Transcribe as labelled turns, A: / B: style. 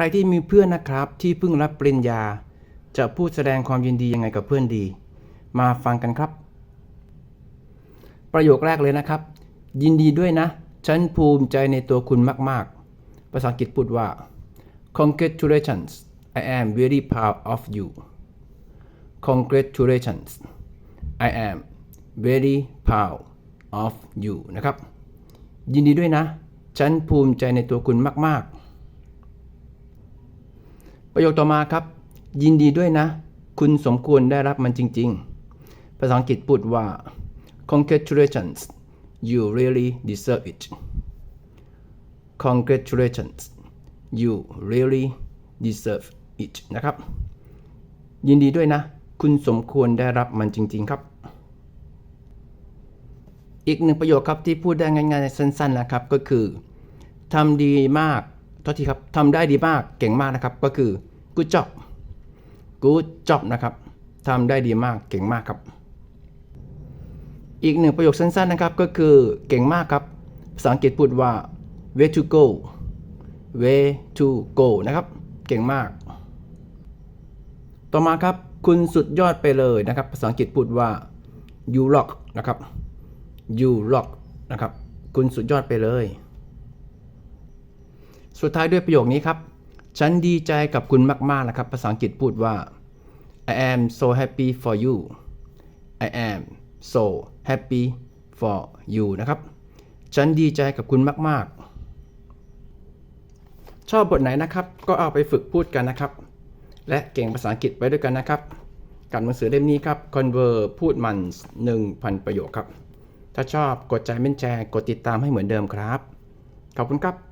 A: รที่มีเพื่อนนะครับที่เพิ่งรับปริญญา จะพูดแสดงความยินดียังไงกับเพื่อนดี มาฟังกันครับ ประโยคแรกเลยนะครับ ยินดีด้วยนะ ฉันภูมิใจในตัวคุณมาก ๆ ภาษาอังกฤษพูดว่า congratulations I am very proud of you congratulations I am very proud of you นะครับ ยินดีด้วยนะ ฉันภูมิใจในตัวคุณมาก ๆ ประโยคต่อมาครับ ยินดีด้วยนะ คุณสมควรได้รับมันจริง ๆ ภาษาอังกฤษพูดว่า congratulations you really deserve it congratulations you really deserve it นะครับ ยินดีด้วยนะ คุณสมควรได้รับมันจริง ๆ ครับ อีกหนึ่งประโยคครับที่พูดได้ง่ายๆสั้น ๆ นะครับ ก็คือทำดีมาก ทษทีครับทำได้ดีมากเก่งมากนะครับ ก็คือ good job good job นะครับทำได้ดีมากเก่งมากครับ อีกหนึ่งประโยคสั้นๆนะครับก็คือเก่งมากครับ ภาษาอังกฤษพูดว่า way to go way to go นะครับ เก่งมาก ต่อมาครับคุณสุดยอดไปเลยนะครับ ภาษาอังกฤษพูดว่า you rock นะครับ you rock นะครับ คุณสุดยอดไปเลย สุดท้ายด้วยประโยคนี้ครับ ฉันดีใจกับคุณมากๆนะครับ ภาษาอังกฤษพูดว่า I am so happy for you I am so happy for you นะครับ ฉันดีใจกับคุณมากๆ ชอบบทไหนนะครับ ก็เอาไปฝึกพูดกันนะครับ และเก่งภาษาอังกฤษไปด้วยกันนะครับ กับหนังสือเล่มนี้ครับ Conver พูดมัน 1,000 ประโยคครับ ถ้าชอบกดใจเม่นแชร์กดติดตามให้เหมือนเดิมครับ ขอบคุณครับ